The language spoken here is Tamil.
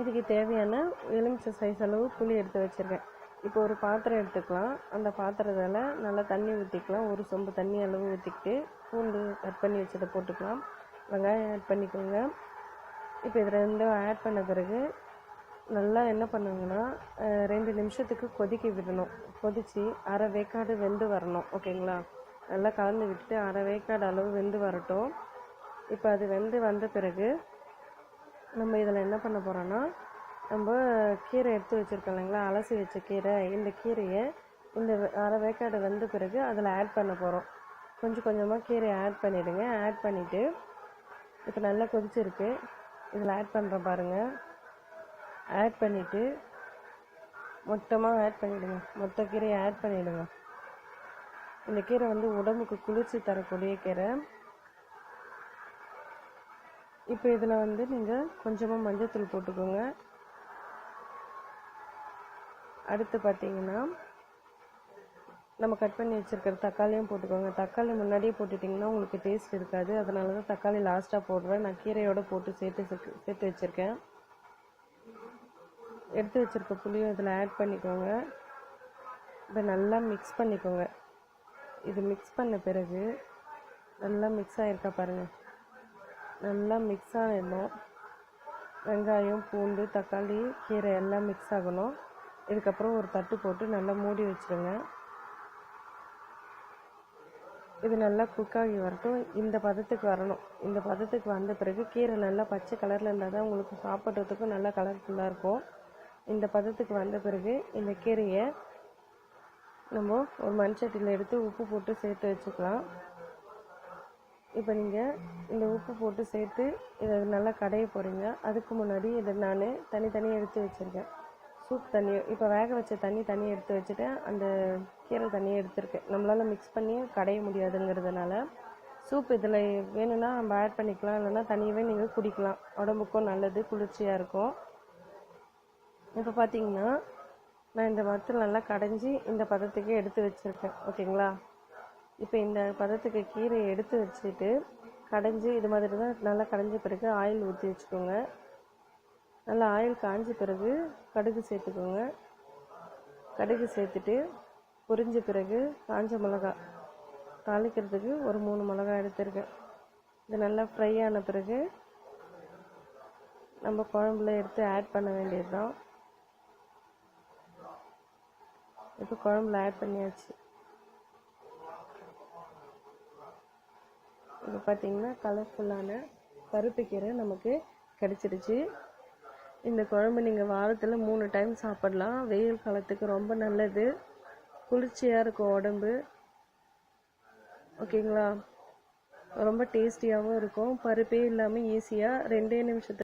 இதுக்கு தேவையான எலுமிச்சை சைஸ் அளவு புளி எடுத்து வச்சுருக்கேன். இப்போ ஒரு பாத்திரம் எடுத்துக்கலாம். அந்த பாத்திரத்தில் நல்லா தண்ணி ஊற்றிக்கலாம் ஒரு சொம்பு தண்ணி அளவு ஊற்றிக்கிட்டு பூண்டு கட் பண்ணி வச்சதை போட்டுக்கலாம். வெங்காயம் ஆட் பண்ணிக்கோங்க. இப்போ இது ரெண்டும் ஆட் பண்ண பிறகு நல்லா என்ன பண்ணுங்கன்னா ரெண்டு நிமிஷத்துக்கு கொதிக்க விடணும். கொதித்து அரை வேக்காடு வெந்து வரணும். ஓகேங்களா? நல்லா கலந்து விட்டுட்டு அரை வேக்காடு அளவு வெந்து வரட்டும். இப்போ அது வெந்து வந்த பிறகு நம்ம இதில் என்ன பண்ண போகிறோம் நம்ம கீரை எடுத்து வச்சுருக்கோம் இல்லைங்களா? அலசி வச்ச கீரை. இந்த கீரையை இந்த அரை வேக்காடு வெந்த பிறகு அதில் ஆட் பண்ண போகிறோம் கொஞ்சம் கொஞ்சமாக கீரையை ஆட் பண்ணிவிடுங்க ஆட் பண்ணிவிட்டு இப்போ நல்லா கொதிச்சிருக்கு. இதில் ஆட் பண்ணுறேன் பாருங்கள் ஆட் பண்ணிவிட்டு மொத்தமாக ஆட் பண்ணிவிடுங்க மொத்த கீரையை ஆட் பண்ணிவிடுங்க இந்த கீரை வந்து உடம்புக்கு குளிர்ச்சி தரக்கூடிய கீரை. இப்போ இதில் வந்து நீங்கள் கொஞ்சமாக மஞ்சத்தூள் போட்டுக்கோங்க. அடுத்து பார்த்தீங்கன்னா நம்ம கட் பண்ணி வச்சுருக்கிற தக்காளியும் போட்டுக்கோங்க. தக்காளி முன்னாடியே போட்டுட்டிங்கன்னா உங்களுக்கு டேஸ்ட் இருக்காது. அதனால தான் தக்காளி லாஸ்ட்டாக போடுறேன். நான் கீரையோடு போட்டு சேர்த்து சேர்த்து- சேர்த்து வச்சுருக்கேன். எடுத்து வச்சுருக்க புளியும் இதில் ஆட் பண்ணிக்கோங்க. இதை நல்லா மிக்ஸ் பண்ணிக்கோங்க. இது மிக்ஸ் பண்ண பிறகு நல்லா மிக்ஸ் ஆகிருக்கா பாருங்கள் நல்லா மிக்ஸ் ஆகிடணும் வெங்காயம் பூண்டு தக்காளி கீரை எல்லாம் மிக்ஸ் ஆகணும். இதுக்கப்புறம் ஒரு தட்டு போட்டு நல்லா மூடி வச்சுருங்க. இது நல்லா குக் ஆகி வரட்டும். இந்த பதத்துக்கு வரணும். இந்த பதத்துக்கு வந்த பிறகு கீரை நல்லா பச்சை கலரில் இருந்தால் தான் உங்களுக்கு சாப்பிட்றதுக்கும் நல்லா கலர்ஃபுல்லாக இருக்கும். இந்த பதத்துக்கு வந்த பிறகு இந்த கீரையை நம்ம ஒரு மண்சட்டியில் எடுத்து உப்பு போட்டு சேர்த்து வச்சுக்கலாம். இப்போ நீங்கள் இந்த உப்பு போட்டு சேர்த்து இதை நல்லா கடைய போகிறீங்க அதுக்கு முன்னாடி இதை நான் தனித்தனியாக எடுத்து வச்சுருக்கேன். சூப் தண்ணி இப்போ வேக வச்ச தண்ணி தண்ணி எடுத்து வச்சுட்டேன் அந்த கீரை தண்ணியை எடுத்துருக்கேன் நம்மளால் மிக்ஸ் பண்ணி கடைய முடியாதுங்கிறதுனால சூப் இதில் வேணும்னா நம்ம ஆட் பண்ணிக்கலாம். இல்லைன்னா தனியாகவே நீங்கள் குடிக்கலாம். உடம்புக்கும் நல்லது குளிர்ச்சியாக இருக்கும். இப்போ பார்த்தீங்கன்னா நான் இந்த மரத்தில் நல்லா கடைஞ்சி இந்த பதத்துக்கு எடுத்து வச்சுருக்கேன். ஓகேங்களா? இப்போ இந்த பதத்துக்கு கீரையை எடுத்து வச்சுட்டு கடைஞ்சி இது மாதிரி தான் நல்லா கடைஞ்ச பிறகு ஆயில் ஊற்றி வச்சுக்கோங்க. நல்லா ஆயில் காஞ்ச பிறகு கடுகு சேர்த்துக்கோங்க. கடுகு சேர்த்துட்டு பொரிஞ்ச பிறகு காஞ்ச மிளகா தாளிக்கிறதுக்கு ஒரு மூணு மிளகா எடுத்திருக்கேன். இது நல்லா ஃப்ரை ஆன பிறகு நம்ம குழம்புல எடுத்து ஆட் பண்ண வேண்டியது தான் இப்போ குழம்புல ஆட் பண்ணியாச்சு. இப்போ பார்த்தீங்கன்னா கலர்ஃபுல்லான பருப்பு கீரை நமக்கு கிடச்சிருச்சு. இந்த குழம்பு நீங்கள் வாரத்தில் மூணு டைம் சாப்பிடலாம். வெயில் காலத்துக்கு ரொம்ப நல்லது. குளிர்ச்சியாக இருக்கும் உடம்பு. ஓகேங்களா ரொம்ப டேஸ்டியாகவும் இருக்கும். பருப்பே இல்லாமல் ஈஸியாக ரெண்டே நிமிஷத்து